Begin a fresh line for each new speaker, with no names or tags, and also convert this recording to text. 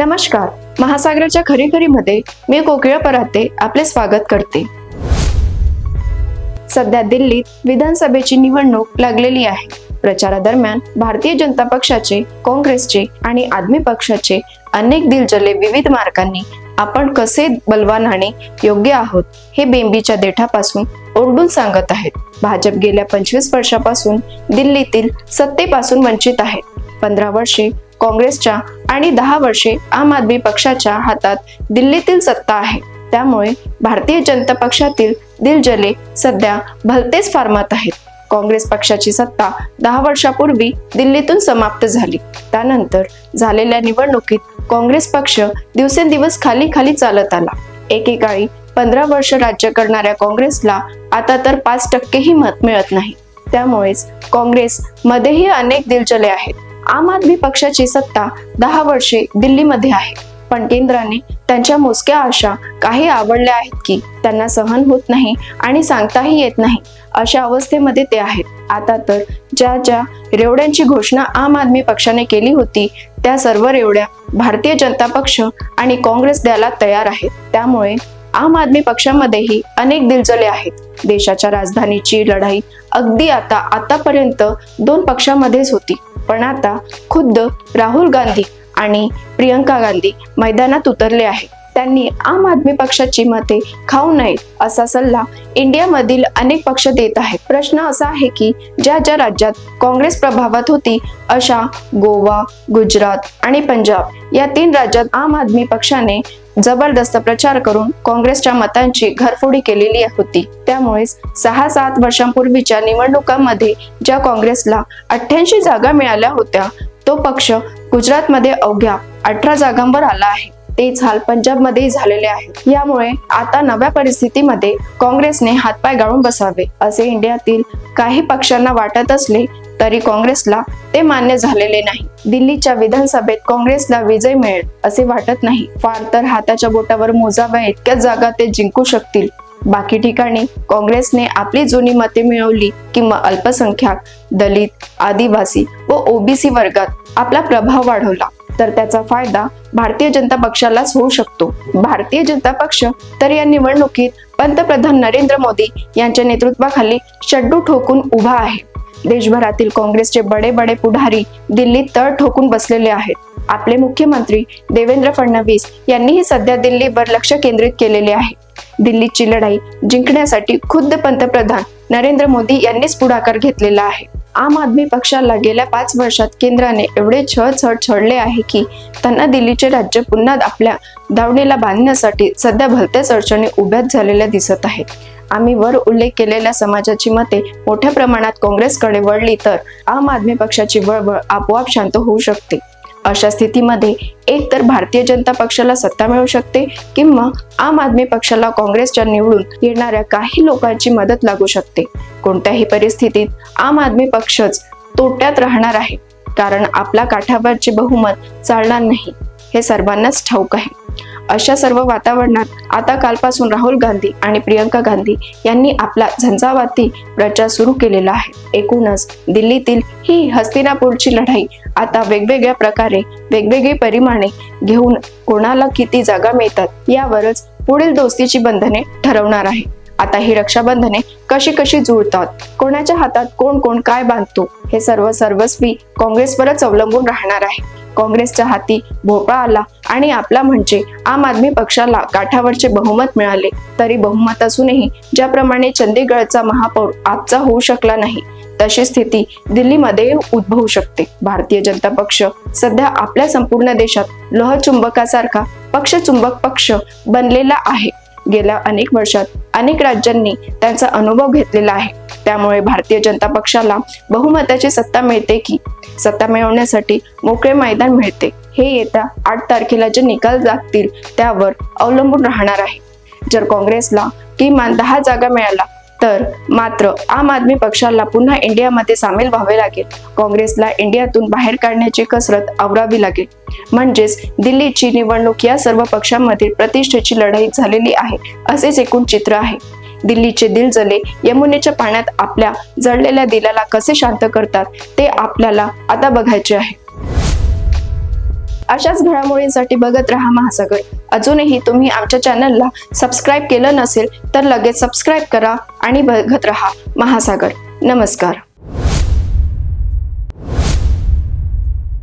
नमस्कार. महासागराच्या खरी खरीमध्ये मी कोकिळ पराते आपले स्वागत करते. सध्या दिल्लीत विधानसभेची निवडणूक लागलेली आहे. प्रचारादरम्यान भारतीय जनता पक्षाचे काँग्रेसचे आणि आदमी पक्षाचे अनेक दिलजले विविध मार्गांनी आपण कसे बलवान आणि योग्य आहोत हे बेंबीच्या देठापासून ओरडून सांगत आहेत. भाजप गेल्या पंचवीस वर्षापासून दिल्लीतील सत्तेपासून वंचित आहे. पंधरा वर्षे काँग्रेसच्या आणि दहा वर्षे आम आदमी पक्षाच्या हातात दिल्लीतील सत्ता आहे. त्यामुळे भारतीय जनता पक्षातील दिलजले सध्या भलतेच फार्मात आहेत. काँग्रेस पक्षाची सत्ता दहा वर्षापूर्वी दिल्लीतून समाप्त झाली. त्यानंतर झालेल्या निवडणुकीत काँग्रेस पक्ष दिवसेंदिवस खाली खाली चालत आला. एकेकाळी पंधरा वर्ष राज्य करणाऱ्या काँग्रेसला आता तर पाच टक्केही मत मिळत नाही. त्यामुळेच काँग्रेस मध्येही अनेक दिलचले आहेत. आम आदमी पक्षाची सत्ता दहा वर्षे दिल्लीमध्ये आहे. पण केंद्राने त्यांच्या मोजक्या आशा काही आवडल्या आहेत की त्यांना सहन होत नाही आणि सांगताही येत नाही. अशा अवस्थेमध्ये ते आहेत. आता तर ज्या ज्या रेवड्यांची घोषणा आम आदमी पक्षाने केली होती त्या सर्व रेवड्या भारतीय जनता पक्ष आणि काँग्रेस द्यायला तयार आहेत. त्यामुळे आम आदमी पक्षामध्येही अनेक दिलजले आहेत. देशाच्या राजधानीची लढाई अगदी आता आतापर्यंत दोन पक्षामध्येच होती. पण आता खुद्द राहुल गांधी आणि प्रियंका गांधी मैदानात उतरले आहेत. त्यांनी आम आदमी पक्षाची मते खाऊ नयेत असा सल्ला इंडियामधील अनेक पक्ष देत आहेत. प्रश्न असा आहे की ज्या ज्या राज्यात काँग्रेस प्रभावात होती अशा गोवा गुजरात आणि पंजाब या तीन राज्यात आम आदमी पक्षाने जबरदस्त प्रचार करून काँग्रेसच्या मतांची घरफोडी केलेली होती. त्यामुळेच सहा सात वर्षांपूर्वीच्या निवडणुकांमध्ये ज्या काँग्रेसला अठ्ठ्याऐंशी जागा मिळाल्या होत्या तो पक्ष गुजरातमध्ये अवघ्या अठरा जागांवर आला आहे. तेच हाल पंजाबमध्ये झालेले आहे. यामुळे आता नव्या परिस्थितीमध्ये काँग्रेसने हातपाय गाळून बसावे असे इंडियातील काही पक्षांना वाटत असले तरी काँग्रेसला ते मान्य झालेले नाही. दिल्लीच्या विधानसभेत काँग्रेसला विजय मिळेल असे वाटत नाही. फार तर हाताच्या बोटावर मोजाव्या इतक्याच जागा ते जिंकू शकतील. बाकी ठिकाणी काँग्रेसने आपली जुनी मते मिळवली किंवा अल्पसंख्याक दलित आदिवासी व ओबीसी वर्गात आपला प्रभाव वाढवला. तर त्याचा फायदा भारतीय जनता पक्षालाच होऊ शकतो. भारतीय जनता पक्ष तर या निवडणुकीत पंतप्रधान नरेंद्र मोदी यांच्या नेतृत्वाखाली शड्डू ठोकून उभा आहे. देशभरातील काँग्रेसचे बडे बडे पुढारी दिल्लीत तळ ठोकून बसलेले आहेत. आपले मुख्यमंत्री देवेंद्र फडणवीस यांनीही सध्या दिल्लीवर लक्ष केंद्रित केलेले आहे. दिल्लीची लढाई जिंकण्यासाठी खुद्द पंतप्रधान नरेंद्र मोदी यांनीच पुढाकार घेतलेला आहे. आम आदमी पक्षाला गेल्या पाच वर्षात केंद्राने एवढे छळ छळ छळले आहे की त्यांना दिल्लीचे राज्य पुन्हा आपल्या दावणीला बांधण्यासाठी सध्या भलत्याच अडचणी उभ्याच झालेल्या दिसत आहेत. आम्ही वर उल्लेख केलेल्या समाजाची मते मोठ्या प्रमाणात काँग्रेसकडे वळली तर आम आदमी पक्षाची वळवळ आपोआप शांत होऊ शकते. अशा स्थितीमध्ये एक तर भारतीय जनता पक्षाला सत्ता मिळू शकते किंवा आम आदमी पक्षाला काँग्रेसच्या निवडून येणाऱ्या काही लोकांची मदत लागू शकते. कोणत्याही परिस्थितीत आम आदमी पक्षच तोट्यात राहणार आहे. कारण आपला काठावरचे बहुमत चालणार नाही. हे सर्वांनाच ठाऊक आहे. अशा सर्व वातावरणात आता कालपासून राहुल गांधी आणि प्रियंका गांधी यांनी आपला झंझावाती प्रचार सुरू केलेला आहे. एकूणच दिल्लीतील ही हस्तिनापूरची लढाई आता वेगवेगळ्या प्रकारे वेगवेगळी परिमाणे घेऊन कोणाला किती जागा मिळतात यावरच पुढील दोस्तीची बंधने ठरवणार आहे. आता ही रक्षाबंधने कशी कशी जुळतात कोणाच्या हातात कोण कोण काय बांधतो हे सर्व सर्वस्वी काँग्रेसवरच अवलंबून राहणार आहे. काँग्रेसच्या हाती भोपळा आला आणि आपला म्हणजे आम आदमी पक्षाला काठावरचे बहुमत मिळाले. तरी बहुमत असूनही ज्याप्रमाणे चंदीगडचा महापौर आपचा होऊ शकला नाही तशी स्थिती दिल्लीमध्ये उद्भवू शकते. भारतीय जनता पक्ष सध्या आपल्या संपूर्ण देशात लोहचुंबकासारखा पक्षचुंबक पक्ष बनलेला आहे. गेल्या अनेक वर्षात अनेक राज्यांनी त्यांचा अनुभव घेतलेला आहे. त्यामुळे भारतीय जनता पक्षाला बहुमताची सत्ता मिळते की सत्ता मिळवण्यासाठी मोकळे मैदान मिळते. हे येत्या आठ तारखेला जे निकाल लागतील त्यावर अवलंबून राहणार आहे. जर काँग्रेसला किमान दहा जागा मिळाला तर मात्र आम आदमी पक्षाला पुन्हा इंडियामध्ये सामील व्हावे लागेल. काँग्रेसला इंडियातून बाहेर काढण्याची कसरत आवरावी लागेल. म्हणजेच दिल्लीची निवडणूक या सर्व पक्षांमधील प्रतिष्ठेची लढाई झालेली आहे असेच एकूण चित्र आहे. दिल्लीचे दिलजले यमुनेच्या पाण्यात आपल्या जळलेल्या दिलाला कसे शांत करतात ते आपल्याला आता बघायचे आहे. अशाच घडामोडींसाठी बघत राहा महासागर. अजूनही तुम्ही आमच्या चॅनलला सबस्क्राईब केलं नसेल तर लगेच सबस्क्राईब करा आणि बघत राहा महासागर. नमस्कार.